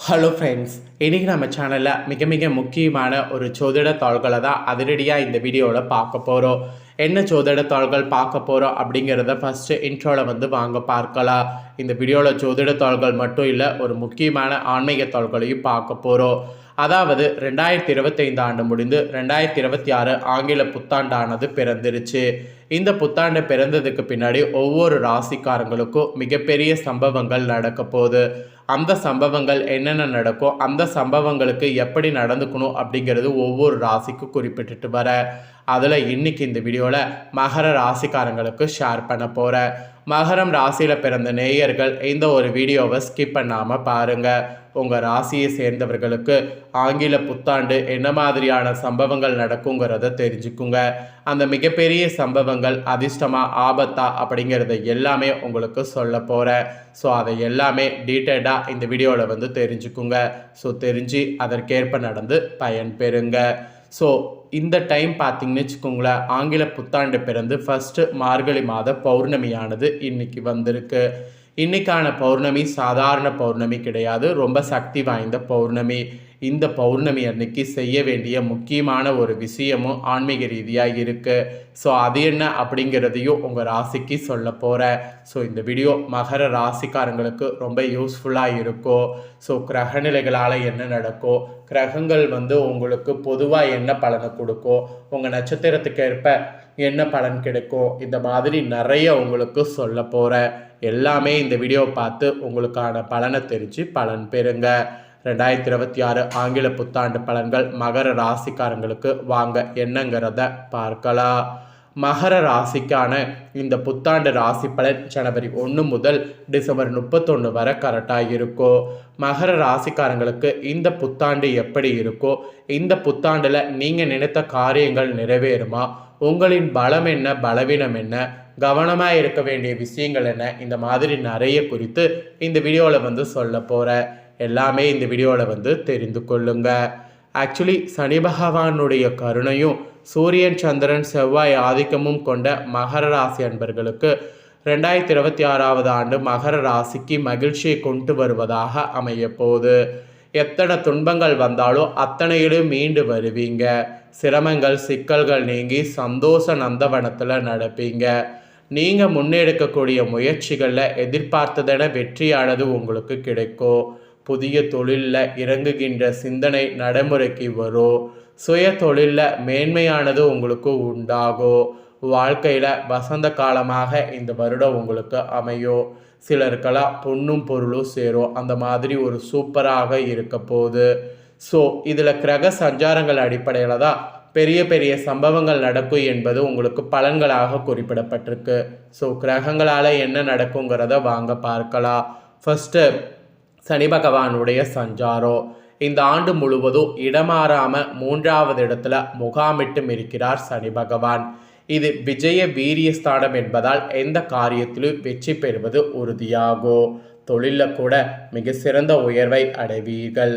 Hello friends இன்றைக்கி நம்ம சேனலில் மிக மிக முக்கியமான ஒரு சோதிட தாள்களை தான் அதிரடியாக இந்த வீடியோவில் பார்க்க போகிறோம் என்ன சோதிட தாள்கள் பார்க்க போகிறோம் அப்படிங்கிறத ஃபஸ்ட்டு இன்ட்ரோவில் வந்து வாங்க பார்க்கலாம். இந்த வீடியோவில் சோதிட தாள்கள் மட்டும் இல்லை ஒரு முக்கியமான ஆன்மீக தாள்களையும் பார்க்க போகிறோம் அதாவது ரெண்டாயிரத்தி இருபத்தைந்து ஆண்டு முடிந்து ரெண்டாயிரத்தி இருபத்தி ஆறு ஆங்கில புத்தாண்டானது பிறந்துருச்சு. இந்த புத்தாண்டு பிறந்ததுக்கு பின்னாடி ஒவ்வொரு ராசிக்காரங்களுக்கும் மிகப்பெரிய சம்பவங்கள் நடக்க போகுது. அந்த சம்பவங்கள் என்னென்ன நடக்கும் அந்த சம்பவங்களுக்கு எப்படி நடந்துக்கணும் அப்படிங்கிறது ஒவ்வொரு ராசிக்கும் குறிப்பிட்டுட்டு வர. அதில் இன்னைக்கு இந்த வீடியோவில் மகர ராசிக்காரங்களுக்கு ஷேர் பண்ண போகிறேன் மகரம் ராசியில் பிறந்த நேயர்கள் இந்த ஒரு வீடியோவை ஸ்கிப் பண்ணாமல் பாருங்கள் உங்கள் ராசியை சேர்ந்தவர்களுக்கு ஆங்கில புத்தாண்டு என்ன மாதிரியான சம்பவங்கள் நடக்குங்கிறத தெரிஞ்சுக்குங்க. அந்த மிகப்பெரிய சம்பவங்கள் அதிர்ஷ்டமா ஆபத்தா அப்படிங்கிறத எல்லாமே உங்களுக்கு சொல்ல போகிறேன் ஸோ அதை எல்லாமே டீட்டெயிலாக இந்த வீடியோவில் வந்து தெரிஞ்சுக்குங்க. ஸோ தெரிஞ்சு அதற்கேற்ப நடந்து பயன் பெறுங்க ஸோ இந்த டைம் பார்த்தீங்கன்னு வச்சுக்கோங்களேன் ஆங்கில புத்தாண்டு பிறந்து ஃபஸ்ட்டு மார்கழி மாத பௌர்ணமியானது இன்னைக்கு வந்திருக்கு. இன்றைக்கான பௌர்ணமி சாதாரண பௌர்ணமி கிடையாது. ரொம்ப சக்தி வாய்ந்த பௌர்ணமி. இந்த பௌர்ணமி அன்னைக்கு செய்ய வேண்டிய முக்கியமான ஒரு விஷயமும் ஆன்மீக ரீதியாக இருக்குது ஸோ அது என்ன அப்படிங்கிறதையும் உங்கள் ராசிக்கு சொல்ல போகிறேன் ஸோ இந்த வீடியோ மகர ராசிக்காரங்களுக்கு ரொம்ப யூஸ்ஃபுல்லாக இருக்கும் ஸோ கிரகநிலைகளால் என்ன நடக்கும் கிரகங்கள் வந்து உங்களுக்கு பொதுவாக என்ன பலனை கொடுக்கும் உங்கள் நட்சத்திரத்துக்கு ஏற்ப என்ன பலன் கிடைக்கும் இந்த மாதிரி நிறைய உங்களுக்கு சொல்ல போகிறேன் எல்லாமே இந்த வீடியோவை பார்த்து உங்களுக்கான பலனை தெரிஞ்சு பலன் பெறுங்க. ரெண்டாயிரத்தி இருபத்தி ஆறு ஆங்கில புத்தாண்டு பலன்கள் மகர ராசிக்காரங்களுக்கு வாங்க என்னங்கிறத பார்க்கலாம். மகர ராசிக்கான இந்த புத்தாண்டு ராசி பலன் ஜனவரி ஒன்று முதல் டிசம்பர் முப்பத்தொன்று வரை கரெக்டாக இருக்கும் மகர ராசிக்காரங்களுக்கு இந்த புத்தாண்டு எப்படி இருக்கோ? இந்த புத்தாண்டில் நீங்கள் நினைத்த காரியங்கள் நிறைவேறுமா? உங்களின் பலம் என்ன? பலவீனம் என்ன? கவனமாக இருக்க வேண்டிய விஷயங்கள் என்ன? இந்த மாதிரி நிறைய குறித்து இந்த வீடியோவில் வந்து சொல்ல போகிறேன் எல்லாமே இந்த வீடியோவில் வந்து தெரிந்து கொள்ளுங்க. ஆக்சுவலி சனி பகவானுடைய கருணையும் சூரியன் சந்திரன் செவ்வாய் ஆதிக்கமும் கொண்ட மகர ராசி அன்பர்களுக்கு ரெண்டாயிரத்தி இருபத்தி ஆறாவது ஆண்டு மகர ராசிக்கு மகிழ்ச்சியை கொண்டு வருவதாக அமையப்போகுது எத்தனை துன்பங்கள் வந்தாலும் அத்தனையிலும் மீண்டு வருவீங்க. சிரமங்கள் சிக்கல்கள் நீங்கி சந்தோஷ நந்தவனத்தில் நடப்பீங்க. நீங்கள் முன்னெடுக்கக்கூடிய முயற்சிகளில் எதிர்பார்த்ததென வெற்றியானது உங்களுக்கு கிடைக்கும். புதிய தொழிலில் இறங்குகின்ற சிந்தனை நடைமுறைக்கு வரும் சுய தொழிலில் மேன்மையானது உங்களுக்கு உண்டாகும் வாழ்க்கையில் வசந்த காலமாக இந்த வருடம் உங்களுக்கு அமையும் சிலருக்கெல்லாம் பொண்ணும் பொருளும் சேரும் அந்த மாதிரி ஒரு சூப்பராக இருக்க போகுது. ஸோ இதில் கிரக சஞ்சாரங்கள் அடிப்படையில் தான் பெரிய பெரிய சம்பவங்கள் நடக்கும் என்பது உங்களுக்கு பலன்களாக குறிப்பிடப்பட்டிருக்கு. ஸோ கிரகங்களால் என்ன நடக்குங்கிறத வாங்க பார்க்கலாம். ஃபஸ்ட்டு சனி பகவானுடைய சஞ்சாரம் இந்த ஆண்டு முழுவதும் இடமாறாம மூன்றாவது இடத்துல முகாமிட்டும் இருக்கிறார் சனி பகவான். இது விஜய வீரியஸ்தானம் என்பதால் எந்த காரியத்திலும் வெற்றி பெறுவது உறுதியாகும் தொழிலில் கூட மிக சிறந்த உயர்வை அடைவீர்கள்.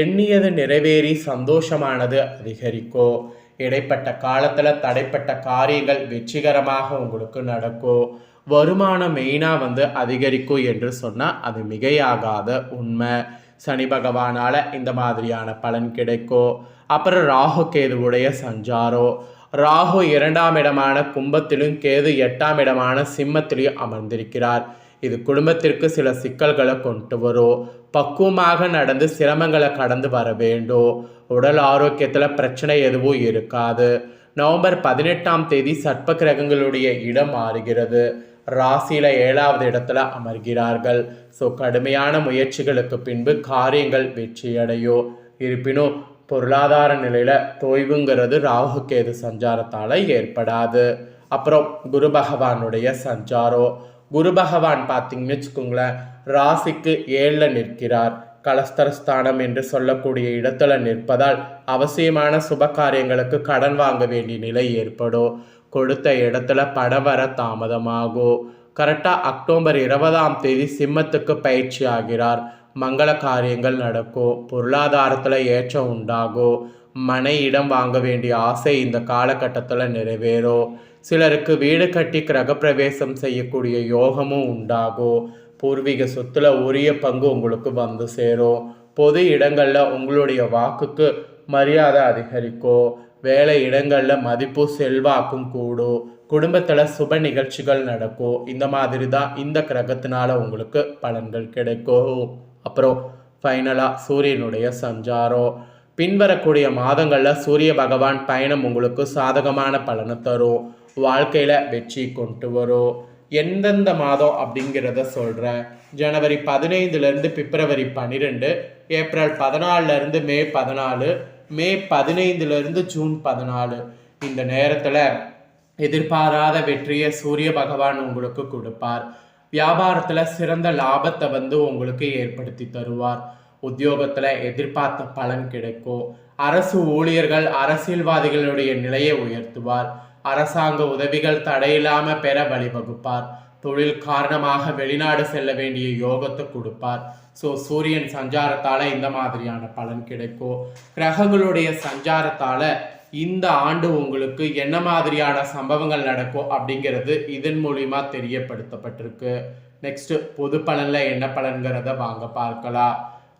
எண்ணியது நிறைவேறி சந்தோஷமானது அதிகரிக்கும் இடைப்பட்ட காலத்தில் தடைப்பட்ட காரியங்கள் வெற்றிகரமாக உங்களுக்கு நடக்கும் வருமானம் மெயினாக வந்து அதிகரிக்கும் என்று சொன்னால் அது மிகையாகாத உண்மை. சனி பகவானால் இந்த மாதிரியான பலன் கிடைக்கும் அப்புறம் ராகு கேதுவுடைய சஞ்சாரம் ராகு இரண்டாம் இடமான கும்பத்திலும் கேது எட்டாம் இடமான சிம்மத்திலையும் அமர்ந்திருக்கிறார். இது குடும்பத்திற்கு சில சிக்கல்களை கொண்டு வரும். பக்குவமாக நடந்து சிரமங்களை கடந்து வர வேண்டும். உடல் ஆரோக்கியத்தில் பிரச்சனை எதுவும் இருக்காது. நவம்பர் பதினெட்டாம் தேதி சர்ப்ப கிரகங்களுடைய இடம் மாறுகிறது. ராசியில் ஏழாவது இடத்துல அமர்கிறார்கள். ஸோ கடுமையான முயற்சிகளுக்கு பின்பு காரியங்கள் வெற்றியடையும். இருப்பினும் பொருளாதார நிலையில் தொய்வுங்கிறது ராகு கேது சஞ்சாரத்தால் ஏற்படாது. அப்புறம் குரு பகவானுடைய சஞ்சாரம். குரு பகவான் பார்த்தீங்கன்னு வச்சுக்கோங்களேன் ராசிக்கு ஏழில் நிற்கிறார். கலஸ்தரஸ்தானம் என்று சொல்லக்கூடிய இடத்துல நிற்பதால் அவசியமான சுப காரியங்களுக்கு கடன் வாங்க வேண்டிய நிலை ஏற்படும். கொடுத்த இடத்துல பணம் வர தாமதமாகும் கரெக்டாக அக்டோபர் இருபதாம் தேதி சிம்மத்துக்கு பயிற்சி ஆகிறார். மங்கள காரியங்கள் நடக்கும். பொருளாதாரத்தில் ஏற்றம் உண்டாகும். மனை இடம் வாங்க வேண்டிய ஆசை இந்த காலகட்டத்தில் நிறைவேறும். சிலருக்கு வீடு கட்டி கிரகப்பிரவேசம் செய்யக்கூடிய யோகமும் உண்டாகும் பூர்வீக சொத்துல உரிய பங்கு உங்களுக்கு வந்து சேரும் பொது இடங்களில் உங்களுடைய வாக்குக்கு மரியாதை அதிகரிக்கும் வேலை இடங்களில் மதிப்பு செல்வாக்கும் கூடும் குடும்பத்தில் சுப நிகழ்ச்சிகள் நடக்கும் இந்த மாதிரி தான் இந்த கிரகத்தினால உங்களுக்கு பலன்கள் கிடைக்கும் அப்புறம் ஃபைனலாக சூரியனுடைய சஞ்சாரம் பின்வரக்கூடிய மாதங்களில் சூரிய பகவான் பயணம் உங்களுக்கு சாதகமான பலனை தரும் வாழ்க்கையில் வெற்றி கொண்டு வரும் எந்தெந்த மாதம் அப்படிங்கிறத சொல்கிறேன் ஜனவரி பதினைந்துலேருந்து பிப்ரவரி பன்னிரெண்டு ஏப்ரல் பதினாலிருந்து மே பதினாலு மே பதினைந்துலேருந்து ஜூன் பதினாலு. இந்த நேரத்தில் எதிர்பாராத வெற்றியை சூரிய பகவான் உங்களுக்கு கொடுப்பார். வியாபாரத்தில் சிறந்த லாபத்தை வந்து உங்களுக்கு ஏற்படுத்தி தருவார். உத்தியோகத்தில் எதிர்பார்த்த பலன் கிடைக்கும். அரசு ஊழியர்கள் அரசியல்வாதிகளுடைய நிலையை உயர்த்துவார். அரசாங்க உதவிகள் தடையில்லாம பெற வழிவகுப்பார். தொழில் காரணமாக வெளிநாடு செல்ல வேண்டிய யோகத்தை கொடுப்பார். ஸோ சூரியன் சஞ்சாரத்தால் இந்த மாதிரியான பலன் கிடைக்கும். கிரகங்களுடைய சஞ்சாரத்தால் இந்த ஆண்டு உங்களுக்கு என்ன மாதிரியான சம்பவங்கள் நடக்கும் அப்படிங்கிறது இதன் மூலியமா தெரியப்படுத்தப்பட்டிருக்கு. நெக்ஸ்ட் பொது பலனில் என்ன பலன்கிறத வாங்க பார்க்கலாம்.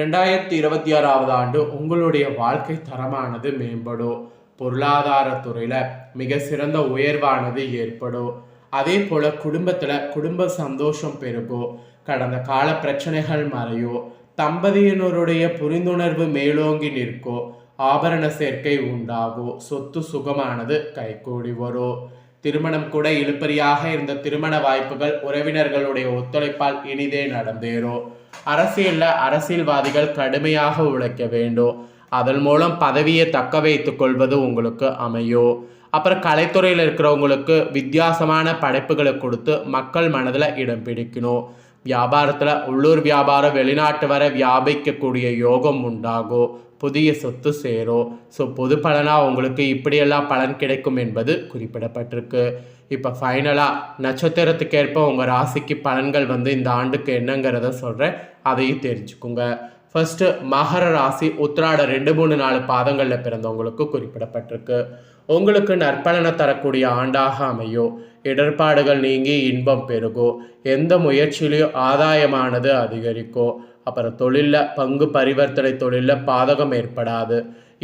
ரெண்டாயிரத்தி இருபத்தி ஆறாவது ஆண்டு உங்களுடைய வாழ்க்கை தரமானது மேம்படும். பொருளாதாரத்துறையில் மிக சிறந்த உயர்வானது ஏற்படும் அதே போல் குடும்பத்தில் குடும்ப சந்தோஷம் பெருகும் கடந்த கால பிரச்சனைகள் மறையும் தம்பதியினருடைய புரிந்துணர்வு மேலோங்கி நிற்கும் ஆபரண சேர்க்கை உண்டாகும் சொத்து சுகமானது கைகூடி வரும் திருமணம் கூட இழுப்பறியாக இருந்த திருமண வாய்ப்புகள் உறவினர்களுடைய ஒத்துழைப்பால் இனிதே நடந்தேறும் அரசியலில் அரசியல்வாதிகள் கடுமையாக உழைக்க வேண்டும் அதன் மூலம் பதவியை தக்க வைத்து கொள்வது உங்களுக்கு அமையும் அப்புறம் கலைத்துறையில் இருக்கிறவங்களுக்கு வித்தியாசமான படைப்புகளை கொடுத்து மக்கள் மனதில் இடம் பிடிக்கணும். வியாபாரத்தில் உள்ளூர் வியாபாரம் வெளிநாட்டு வரை வியாபிக்கக்கூடிய யோகம் உண்டாகும் புதிய சொத்து சேரும் ஸோ பொது பலனாக உங்களுக்கு இப்படியெல்லாம் பலன் கிடைக்கும் என்பது குறிப்பிடப்பட்டிருக்கு. இப்போ ஃபைனலாக நட்சத்திரத்துக்கேற்ப உங்கள் ராசிக்கு பலன்கள் வந்து இந்த ஆண்டுக்கு என்னங்கிறத சொல்கிறேன் அதையும் தெரிஞ்சுக்குங்க. ஃபர்ஸ்ட்டு மகர ராசி உத்திராட ரெண்டு மூணு நாலு பாதங்களில் பிறந்தவங்களுக்கு குறிப்பிடப்பட்டிருக்கு. உங்களுக்கு நற்பலனை தரக்கூடிய ஆண்டாக அமையும் இடர்பாடுகள் நீங்கி இன்பம் பெருகும் எந்த முயற்சியிலையும் ஆதாயமானது அதிகரிக்கும் அப்புறம் தொழிலில் பங்கு பரிவர்த்தனை தொழிலில் பாதகம் ஏற்படாது.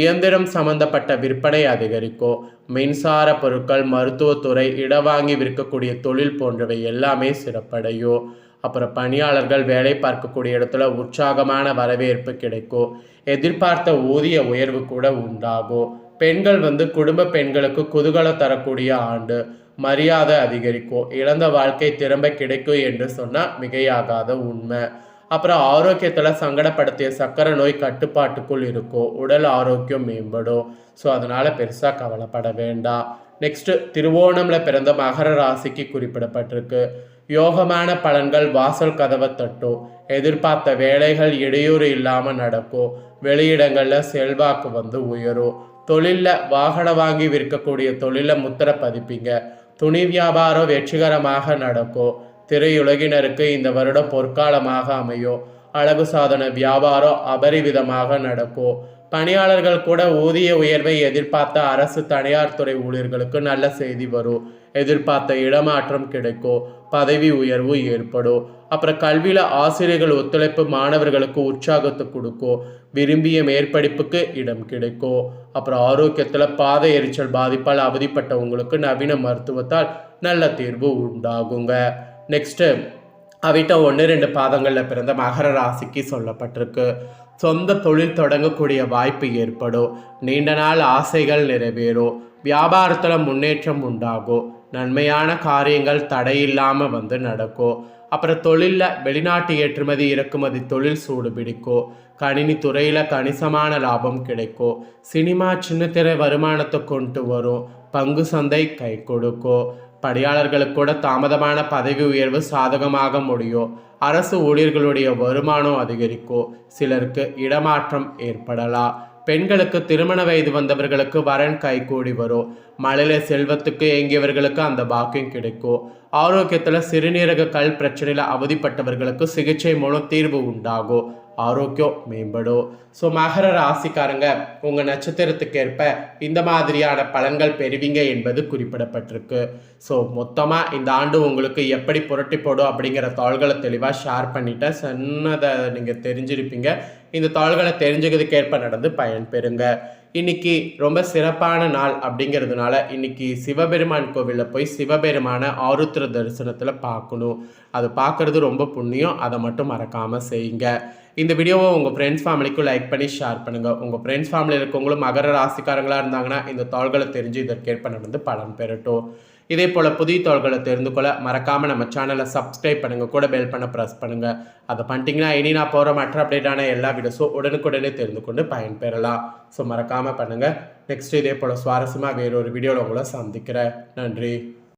இயந்திரம் சம்பந்தப்பட்ட விற்பனை அதிகரிக்கும் மின்சார பொருட்கள் மருத்துவத்துறை இடவாங்கி விற்கக்கூடிய தொழில் போன்றவை எல்லாமே சிறப்படையும் அப்புறம் பணியாளர்கள் வேலை பார்க்கக்கூடிய இடத்துல உற்சாகமான வரவேற்பு கிடைக்கும். எதிர்பார்த்த ஊதிய உயர்வு கூட உண்டாகும். பெண்கள் வந்து குடும்ப பெண்களுக்கு குதூகலம் தரக்கூடிய ஆண்டு. மரியாதை அதிகரிக்கும். இழந்த வாழ்க்கை திரும்ப கிடைக்கும் என்று சொன்னால் மிகையாகாத உண்மை. அப்புறம் ஆரோக்கியத்தில் சங்கடப்படுத்திய சக்கரை நோய் கட்டுப்பாட்டுக்குள் இருக்கும். உடல் ஆரோக்கியம் மேம்படும். ஸோ அதனால் பெருசாக கவலைப்பட வேண்டாம். நெக்ஸ்ட்டு திருவோணமில் பிறந்த மகர ராசிக்கு குறிப்பிடப்பட்டிருக்கு. யோகமான பலன்கள் வாசல் கதவை தட்டும் எதிர்பார்த்த வேலைகள் இடையூறு இல்லாமல் நடக்கும் வெளியிடங்களில் செல்வாக்கு வந்து உயரும் தொழிலில் வாகனம் வாங்கி விற்கக்கூடிய தொழிலை முத்திர பதிப்பீங்க துணி வியாபாரம் வெற்றிகரமாக நடக்கும் திரையுலகினருக்கு இந்த வருடம் பொற்காலமாக அமையும் அழகு சாதன வியாபாரம் அபரிவிதமாக நடக்கும் பணியாளர்கள் கூட ஊதிய உயர்வை எதிர்பார்த்த அரசு தனியார் துறை ஊழியர்களுக்கு நல்ல செய்தி வரும். எதிர்பார்த்த இடமாற்றம் கிடைக்கும் பதவி உயர்வு ஏற்படும் அப்புறம் கல்வியில் ஆசிரியர்கள் ஒத்துழைப்பு மாணவர்களுக்கு உற்சாகத்தை கொடுக்கும் விரும்பிய மேற்படிப்புக்கு இடம் கிடைக்கும் அப்புறம் ஆரோக்கியத்தில் பாதை எரிச்சல் பாதிப்பால் அவதிப்பட்டவங்களுக்கு நவீன மருத்துவத்தால் நல்ல தீர்வு உண்டாகுங்க. நெக்ஸ்ட்டு அவிட்ட ஒன்று ரெண்டு பாதங்களில் பிறந்த மகர ராசிக்கு சொல்லப்பட்டிருக்கு. சொந்த தொழில் தொடங்கக்கூடிய வாய்ப்பு ஏற்படும் நீண்ட நாள் ஆசைகள் நிறைவேறும் வியாபாரத்தில் முன்னேற்றம் உண்டாகும் நன்மையான காரியங்கள் தடையில்லாமல் வந்து நடக்கும் அப்புறம் தொழிலில் வெளிநாட்டு ஏற்றுமதி இறக்குமதி தொழில் சூடு பிடிக்கும் கணினி துறையில் கணிசமான லாபம் கிடைக்கும் சினிமா சின்னத்திரை வருமானத்தை கொண்டு வரும் பங்கு சந்தை கை கொடுக்கும் பணியாளர்களுக்கு கூட தாமதமான பதவி உயர்வு சாதகமாக முடியும் அரசு ஊழியர்களுடைய வருமானம் அதிகரிக்கும் சிலருக்கு இடமாற்றம் ஏற்படலாம் பெண்களுக்கு திருமண வயது வந்தவர்களுக்கு வரன் கைகூடி வரும். மழையில செல்வத்துக்கு ஏங்கியவர்களுக்கு அந்த பாக்கியம் கிடைக்கும். ஆரோக்கியத்தில் சிறுநீரக கல் பிரச்சனையில் அவதிப்பட்டவர்களுக்கு சிகிச்சை மூலம் தீர்வு உண்டாகும். ஆரோக்கியம் மேம்படும். ஸோ மகர ராசிக்காரங்க உங்கள் நட்சத்திரத்துக்கு ஏற்ப இந்த மாதிரியான பலன்கள் பெறுவீங்க என்பது குறிப்பிடப்பட்டிருக்கு. ஸோ மொத்தமாக இந்த ஆண்டு உங்களுக்கு எப்படி புரட்டி போடும் அப்படிங்கிற தாள்களை தெளிவாக ஷேர் பண்ணிட்டேன். சொன்னதை நீங்கள் தெரிஞ்சிருப்பீங்க. இந்த தாள்களை தெரிஞ்சுக்கிறதுக்கு ஏற்ப நடந்து பயன் பெறுங்க இன்னைக்கு ரொம்ப சிறப்பான நாள் அப்படிங்கிறதுனால இன்னைக்கு சிவபெருமான் கோவிலில் போய் சிவபெருமான ஆருத்ர தரிசனத்தில் பார்க்கணும். அது பார்க்குறது ரொம்ப புண்ணியம். அதை மட்டும் மறக்காமல் செய்யுங்க. இந்த வீடியோவை உங்கள் ஃப்ரெண்ட்ஸ் ஃபேமிலிக்கும் லைக் பண்ணி ஷேர் பண்ணுங்கள் உங்கள் ஃப்ரெண்ட்ஸ் ஃபேமிலியில் இருக்கவங்களும் மகர ராசிக்காரங்களாக இருந்தாங்கன்னா இந்த தாள்களை தெரிஞ்சு இதற்கேற்ப நடந்து பலன் பெறட்டும். இதே போல் புதிய தாள்களை தெரிந்து கொள்ள மறக்காமல் நம்ம சேனலை சப்ஸ்கிரைப் பண்ணுங்கள் கூட பெல் பண்ண ப்ரெஸ் பண்ணுங்கள் அதை பண்ணிட்டீங்கன்னா இனி நான் போகிற மற்ற அப்டேட்டான எல்லா வீடியோஸும் உடனுக்குடனே தெரிந்து கொண்டு பயன்பெறலாம் ஸோ மறக்காமல் பண்ணுங்கள் நெக்ஸ்ட் இதே போல் சுவாரஸ்யமாக வேறொரு வீடியோவில் உங்களை சந்திக்கிறேன். நன்றி.